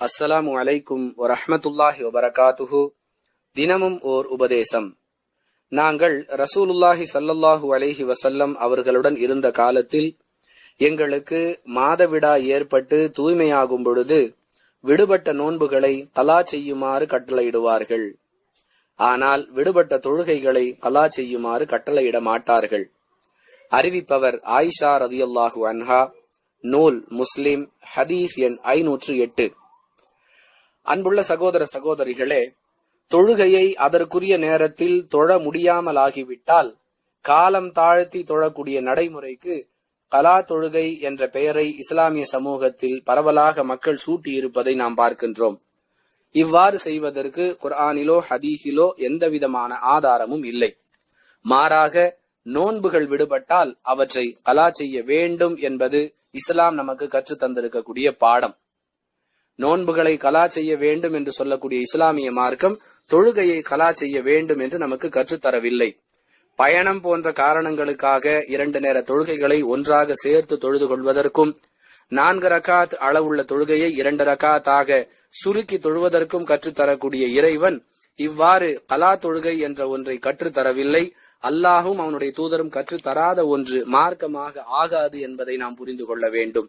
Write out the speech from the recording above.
அஸ்ஸலாமு அலைக்கும் வரஹமத்துல்லாஹி வபரகாத்துஹு. தினமும் ஓர் உபதேசம். நாங்கள் ரசூலுல்லாஹி சல்லல்லாஹு அலைஹி வசல்லம் அவர்களுடன் இருந்த காலத்தில் எங்களுக்கு மாதவிடா ஏற்பட்டு தூய்மையாகும் பொழுது விடுபட்ட நோன்புகளை கலா செய்யுமாறு கட்டளையிடுவார்கள். ஆனால் விடுபட்ட தொழுகைகளை கலா செய்யுமாறு கட்டளையிட மாட்டார்கள். அறிவிப்பவர் ஆயிஷா ரதியல்லாஹு அன்ஹா நூல் முஸ்லிம் ஹதீஸ் எண் ஐநூற்று எட்டு. அன்புள்ள சகோதர சகோதரிகளே தொழுகையை அதற்குரிய நேரத்தில் தொழ முடியாமலாகிவிட்டால் காலம் தாழ்த்தி தொழக்கூடிய நடைமுறைக்கு கலா தொழுகை என்ற பெயரை இஸ்லாமிய சமூகத்தில் பரவலாக மக்கள் சூட்டியிருப்பதை நாம் பார்க்கின்றோம். இவ்வாறு செய்வதற்கு குர்ஆனிலோ ஹதீஸிலோ எந்தவிதமான ஆதாரமும் இல்லை. மாறாக நோன்புகள் விடுபட்டால் அவற்றை கலா செய்ய வேண்டும் என்பது இஸ்லாம் நமக்கு கற்றுத் தந்திருக்கக்கூடிய பாடம். நோன்புகளை கலா செய்ய வேண்டும் என்று சொல்லக்கூடிய இஸ்லாமிய மார்க்கம் தொழுகையை கலா செய்ய வேண்டும் என்று நமக்கு கற்றுத்தரவில்லை. பயணம் போன்ற காரணங்களுக்காக இரண்டு நேர தொழுகைகளை ஒன்றாக சேர்த்து தொழுது கொள்வதற்கும் நான்கு ரகாத் அளவுள்ள தொழுகையை இரண்டு ரகாத்தாக சுருக்கி தொழுவதற்கும் கற்றுத்தரக்கூடிய இறைவன் இவ்வாறு கலா தொழுகை என்ற ஒன்றை கற்றுத்தரவில்லை. அல்லாஹும் அவனுடைய தூதரும் கற்றுத்தராத ஒன்று மார்க்கமாக ஆகாது என்பதை நாம் புரிந்து கொள்ள வேண்டும்.